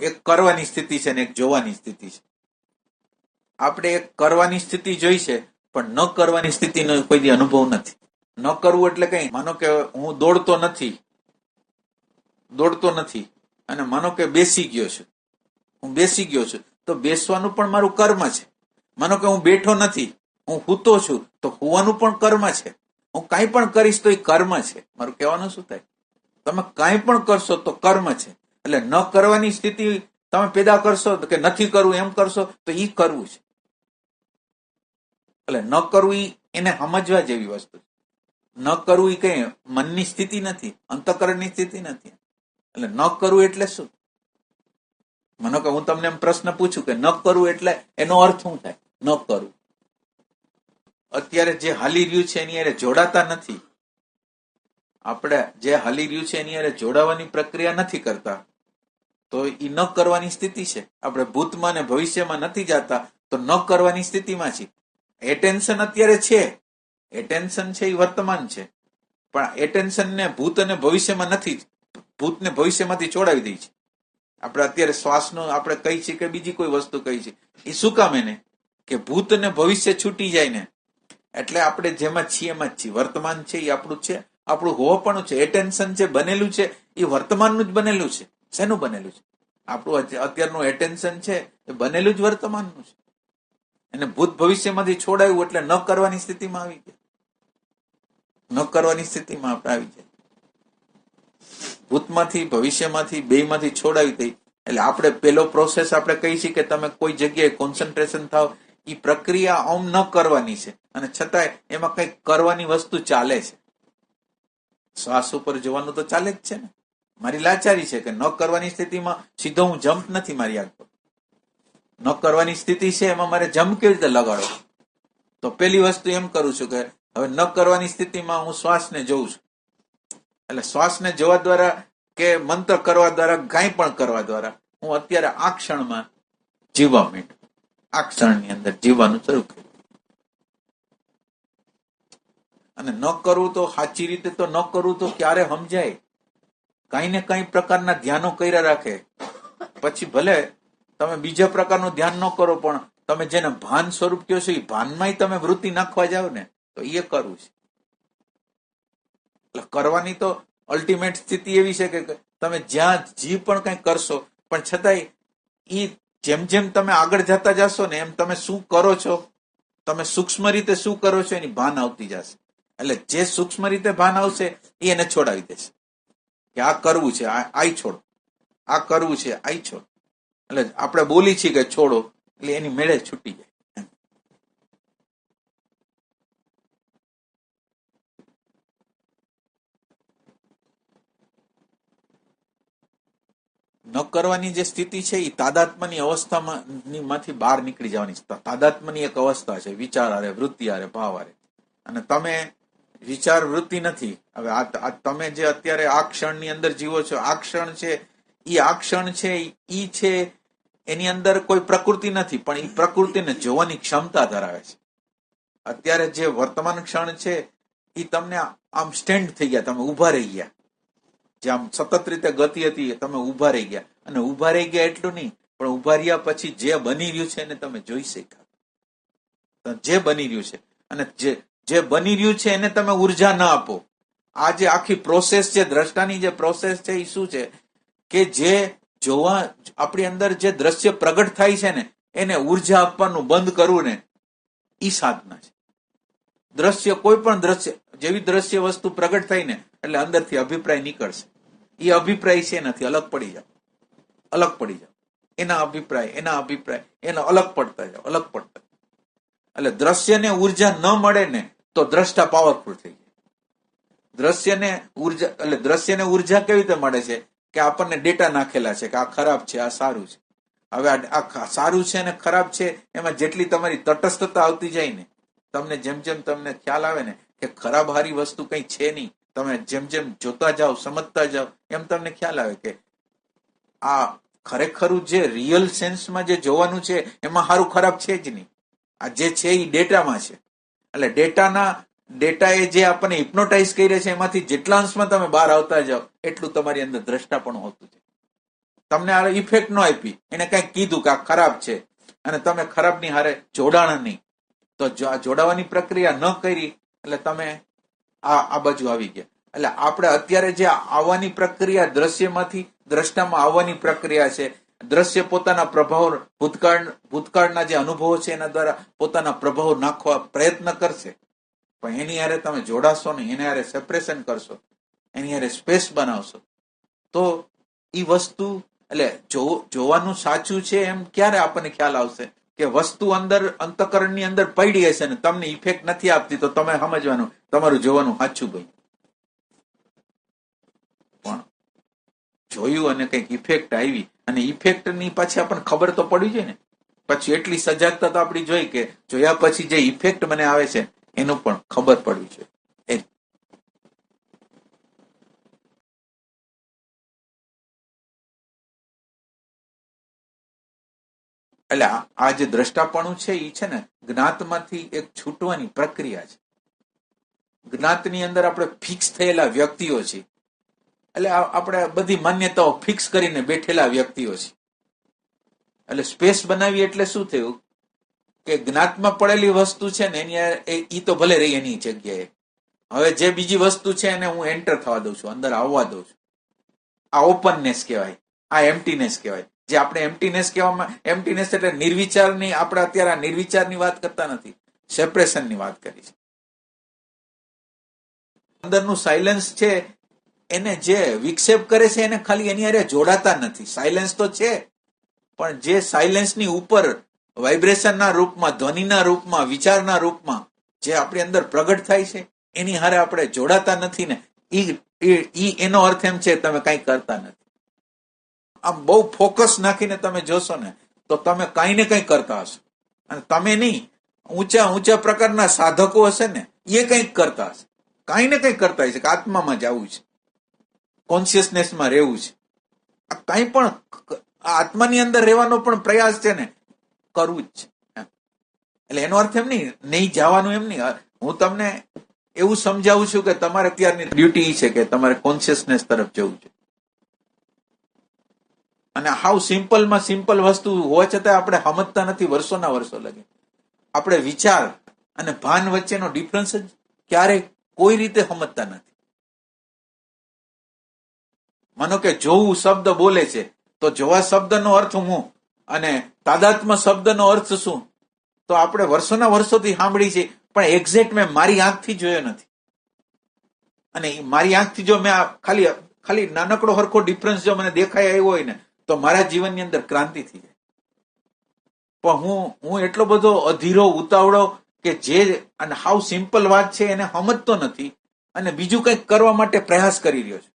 એક કરવાની સ્થિતિ છે ને એક જોવાની સ્થિતિ છે. આપણે એક કરવાની સ્થિતિ જોઈ છે, પણ ન કરવાની સ્થિતિનો કોઈ અનુભવ નથી. ન કરવું એટલે કઈ, માનો કે હું દોડતો નથી દોડતો નથી, અને માનો કે બેસી ગયો છું, હું બેસી ગયો છું, તો બેસવાનું પણ મારું કર્મ છે. માનો કે હું બેઠો નથી, હું હૂતો છું, તો હોવાનું પણ કર્મ છે. હું કાંઈ પણ કરીશ તો એ કર્મ છે. મારું કહેવાનું શું થાય? તમે કાંઈ પણ કરશો તો કર્મ છે. એટલે ન કરવાની સ્થિતિ તમે પેદા કરશો કે નથી કરવું, એમ કરશો તો એ કરવું છે. એટલે ન કરવું એને સમજવા જેવી વસ્તુ ન કરવું એ કઈ મનની સ્થિતિ નથી, અંતકરણની સ્થિતિ નથી. એટલે ન કરવું એટલે શું? મને કે હું તમને એમ પ્રશ્ન પૂછું કે ન કરવું એટલે એનો અર્થ શું થાય? ન કરવું. અત્યારે જે હાલી રહ્યું છે એની અરે જોડાતા નથી. આપણે જે હાલી રહ્યું છે એની અરે જોડાવાની પ્રક્રિયા નથી કરતા. તો એ ન કરવાની સ્થિતિ છે. આપણે ભૂતમાં ને ભવિષ્યમાં નથી જતા, તો ન કરવાની સ્થિતિમાં છીએ. એટેન્શન અત્યારે છે. એટેન્શન છે એ વર્તમાન છે. પણ એટેન્શન ને ભૂત અને ભવિષ્યમાં નથી ભૂતને ભવિષ્યમાંથી છોડાવી દઈ છે. આપણે અત્યારે શ્વાસનો આપણે કહી છીએ કે બીજી કોઈ વસ્તુ કહી છે. એ શું કામ એને? કે ભૂત અને ભવિષ્ય છૂટી જાય ને. એટલે આપણે જેમાં છીએ એમાં જ છીએ. વર્તમાન છે એ આપણું છે. આપણું હોવાપણું છે. એટેન્શન છે બનેલું છે એ વર્તમાનનું જ બનેલું છે. શેનું બનેલું છે? આપણું અત્યારનું એટેન્શન છે એ બનેલું જ વર્તમાનનું છે. અને ભૂત ભવિષ્યમાંથી છોડાયું એટલે ન કરવાની સ્થિતિમાં આવી ગયા. ન કરવાની સ્થિતિમાં આપણે આવી જાય ભૂતમાંથી, ભવિષ્યમાંથી, બેમાંથી છોડાવી દઈ એટલે આપણે પેલો પ્રોસેસ આપણે કહી છીએ કે તમે કોઈ જગ્યાએ કોન્સન્ટ્રેશન થાવ એ પ્રક્રિયા આમ ન કરવાની છે. અને છતાંય એમાં કંઈક કરવાની વસ્તુ ચાલે છે. શ્વાસ ઉપર જવાનું તો ચાલે જ છે ને. મારી લાચારી છે કે ન કરવાની સ્થિતિમાં સીધો હું જમ્પ નથી મારી આગ ન કરવાની સ્થિતિ છે એમાં મારે જમ્પ કેવી રીતે લગાડો તો પેલી વસ્તુ એમ કરું છું કે હવે ન કરવાની સ્થિતિમાં હું શ્વાસને જોઉં છું. એટલે શ્વાસને જોવા દ્વારા કે મંત્ર કરવા દ્વારા કાંઈ પણ કરવા દ્વારા હું અત્યારે આ ક્ષણમાં જીવવા માંડું આ ક્ષણની અંદર જીવવાનું શરૂ કર્યું. અને ન કરવું તો સાચી રીતે તો ન કરવું તો ક્યારે સમજાય? કાંઈ ને કઈ પ્રકારના ધ્યાનો કર્યા રાખે. પછી ભલે તમે બીજા પ્રકારનું ધ્યાન ન કરો, પણ તમે જેને ભાન સ્વરૂપ કહો છો, એ ભાનમાં તમે વૃત્તિ નાખવા જાઓ ને, તો એ કરવું છે. એટલે કરવાની તો અલ્ટિમેટ સ્થિતિ એવી છે કે તમે જ્યાં જી પણ કઈ કરશો, પણ છતાંય એ જેમ જેમ તમે આગળ જતા જશો ને, એમ તમે શું કરો છો, તમે સૂક્ષ્મ રીતે શું કરો છો, એની ભાન આવતી જશે. એટલે જે સૂક્ષ્મ રીતે ભાન આવશે એને છોડાવી દેશે. કે આ કરવું છે આઈ છોડ. આ કરવું છે, આઈ છોડ. એટલે આપણે બોલી છીએ કે છોડો, એટલે એની મેળે છૂટી જાય. ન કરવાની જે સ્થિતિ છે એ તાદાત્મની અવસ્થામાં માંથી બહાર નીકળી જવાની. તાદાત્મની એક અવસ્થા છે, વિચાર આરે, વૃત્તિ આરે, ભાવ આરે. અને તમે વિચાર વૃત્તિ નથી. હવે આ તમે જે અત્યારે આ ક્ષણની અંદર જીવો છો, આ ક્ષણ છે એ આ ક્ષણ છે, ઈ છે, એની અંદર કોઈ પ્રકૃતિ નથી, પણ એ પ્રકૃતિને જોવાની ક્ષમતા ધરાવે છે. અત્યારે જે વર્તમાન ક્ષણ છે એ તમને આમ સ્ટેન્ડ થઈ ગયા, તમે ઊભા રહી ગયા. જે આમ સતત રીતે ગતિ હતી તમે ઊભા રહી ગયા. અને ઊભા રહી ગયા એટલું નહીં, પણ ઊભા રહ્યા પછી જે બની રહ્યું છે એને તમે જોઈ શક્યા. જે બની રહ્યું છે, અને જે જે બની રહ્યું છે એને તમે ઊર્જા ન આપો. આ જે આખી પ્રોસેસ છે, દ્રષ્ટાની જે પ્રોસેસ છે, એ શું છે? કે જે જોવા, આપણી અંદર જે દ્રશ્ય પ્રગટ થાય છે ને, એને ઊર્જા આપવાનું બંધ કરવું ને એ સાધના છે. દ્રશ્ય, કોઈ પણ દ્રશ્ય, જેવી દ્રશ્ય વસ્તુ પ્રગટ થાય ને, એટલે અંદરથી અભિપ્રાય નીકળશે. એ અભિપ્રાય છે નથી અલગ પડી જાવ. અલગ પડી જાવ. એના અભિપ્રાય એના અભિપ્રાય, એના અલગ પડતા જાવ, અલગ પડતા એટલે દ્રશ્યને ઊર્જા ન મળે ને તો દ્રષ્ટા પાવરફુલ થઈ જાય. દ્રશ્યને ઊર્જા, એટલે દ્રશ્યને ઊર્જા કેવી રીતે મળે છે? કે આપણને ડેટા નાખેલા છે કે આ ખરાબ છે, આ સારું છે. હવે આ સારું છે અને ખરાબ છે, એમાં જેટલી તમારી તટસ્થતા આવતી જાય ને, તમને જેમ જેમ તમને ખ્યાલ આવે ને કે ખરાબ હારી વસ્તુ કંઈ છે નહીં, તમે જેમ જેમ જોતા જાઓ, સમજતા જાઓ, એમ તમને ખ્યાલ આવે કે આ ખરેખરું જે રિયલ સેન્સમાં જે જોવાનું છે, એમાં સારું ખરાબ છે જ નહીં. આ જે છે એ ડેટામાં છે. એટલે ડેટાના ડેટા એ જે આપણને હિપ્નોટાઇઝ કરે છે, એમાંથી જેટલા અંશમાં તમે બહાર આવતા જાઓ, એટલું તમારી અંદર દ્રષ્ટા પણ હોતું છે. તમને આ ઇફેક્ટ ન આપી. એને કંઈક કીધું કે આ ખરાબ છે. અને તમે ખરાબની હારે જોડાણ નહીં. તો જોડાવાની પ્રક્રિયા ન કરી, એટલે તમે આ આ બાજુ આવી ગયા. એટલે આપણે અત્યારે જે આવવાની પ્રક્રિયા દ્રશ્યમાંથી દ્રષ્ટામાં આવવાની પ્રક્રિયા છે દ્રશ્ય પોતાના પ્રભાવ ભૂતકાળ, ભૂતકાળના જે અનુભવો છે એના દ્વારા પોતાના પ્રભાવ નાખવા પ્રયત્ન કરશે. પણ એની હારે તમે જોડાશો ને એને હારે સેપરેશન કરશો, એની હારે સ્પેસ બનાવશો. તો એ વસ્તુ, એટલે જો, જોવાનું સાચું છે એમ ક્યારે આપણને ખ્યાલ આવશે કે વસ્તુ અંદર, અંતકરણની અંદર પડી હશે ને તમને ઇફેક્ટ નથી આપતી, તો તમે સમજવાનું, તમારું જોવાનું સાચું ભાઈ પણ જોયું અને કંઈક ઇફેક્ટ આવી. અને ઇફેક્ટની પાછી આપણને ખબર તો પડવી જોઈએ ને. પછી એટલી સજાગતા તો આપણી જોઈ કે જોયા પછી જે ઇફેક્ટ મને આવે છે, એનું પણ ખબર પડવી જોઈએ. એટલે આ જે દ્રષ્ટાપણું છે એ છે ને, જ્ઞાતમાંથી એક છૂટવાની પ્રક્રિયા છે. જ્ઞાતની અંદર આપણે ફિક્સ થયેલા વ્યક્તિઓ છીએ. એટલે આપણે બધી માન્યતાઓ ફિક્સ કરીને બેઠેલા વ્યક્તિઓ છે એટલે સ્પેસ બનાવી એટલે શું થયું? કે જ્ઞાતમાં પડેલી વસ્તુ છે ને એની એ તો ભલે રહી એની જગ્યાએ. હવે જે બીજી વસ્તુ છે એને હું એન્ટર થવા દઉં છું, અંદર આવવા દઉં છું. આ ઓપનનેસ કહેવાય, આ એમ્પટીનેસ કહેવાય. જે આપણે એમ્પટીનેસ કહેવામાં એમ્પટીનેસ એટલે નિર્વિચારની આપણે અત્યારે આ નિર્વિચારની વાત કરતા નથી સેપરેશનની વાત કરી છે. અંદરનું સાયલન્સ છે એને જે વિક્ષેપ કરે છે એને ખાલી એની હારે જોડાતા નથી. સાયલેન્સ તો છે, પણ જે સાયલેન્સની ઉપર વાઇબ્રેશનના રૂપમાં, ધ્વનિના રૂપમાં, વિચારના રૂપમાં જે આપણી અંદર પ્રગટ થાય છે, એની હારે આપણે જોડાતા નથી ને, ઈ એનો અર્થ એમ છે તમે કંઈ કરતા નથી. આમ બહુ ફોકસ નાખીને તમે જોશો ને, તો તમે કઈ ને કંઈ કરતા હશો. અને તમે નહીં, ઊંચા ઊંચા પ્રકારના સાધકો હશે ને, એ કંઈક કરતા હશે. કઈ ને કંઈક કરતા હશે, કે આત્મામાં જવું છે. કોન્શિયસનેસમાં રહેવું છે. આ કાંઈ પણ આત્માની અંદર રહેવાનો પણ પ્રયાસ છે ને, કરવું જ છે. એટલે એનો અર્થ એમ નહીં નહીં જવાનું એમ નહીં. હું તમને એવું સમજાવું છું કે તમારે અત્યારની ડ્યુટી છે કે તમારે કોન્શિયસનેસ તરફ જવું છે. અને હાવ સિમ્પલમાં સિમ્પલ વસ્તુ હોવા છતાં આપણે સમજતા નથી, વર્ષોના વર્ષો લગે. આપણે વિચાર અને ભાન વચ્ચેનો ડિફરન્સ જ ક્યારેય કોઈ રીતે સમજતા નથી. માનો કે જોવું શબ્દ બોલે છે, તો જોવા શબ્દનો અર્થ હું અને તાદાત્મ શબ્દનો અર્થ શું? તો આપણે વર્ષોના વર્ષોથી સાંભળી છે, પણ એક્ઝેક્ટ મેં મારી આંખથી જોયો નથી. અને મારી આંખથી જો મેં આ ખાલી ખાલી નાનકડો હરખો ડિફરન્સ જો મને દેખાય આવ્યો હોય ને, તો મારા જીવનની અંદર ક્રાંતિ થઈ જાય. પણ હું હું એટલો બધો અધીરો, ઉતાવળો કે જે, અને હાઉ સિમ્પલ વાત છે, એને સમજતો નથી અને બીજું કંઈક કરવા માટે પ્રયાસ કરી રહ્યો છું.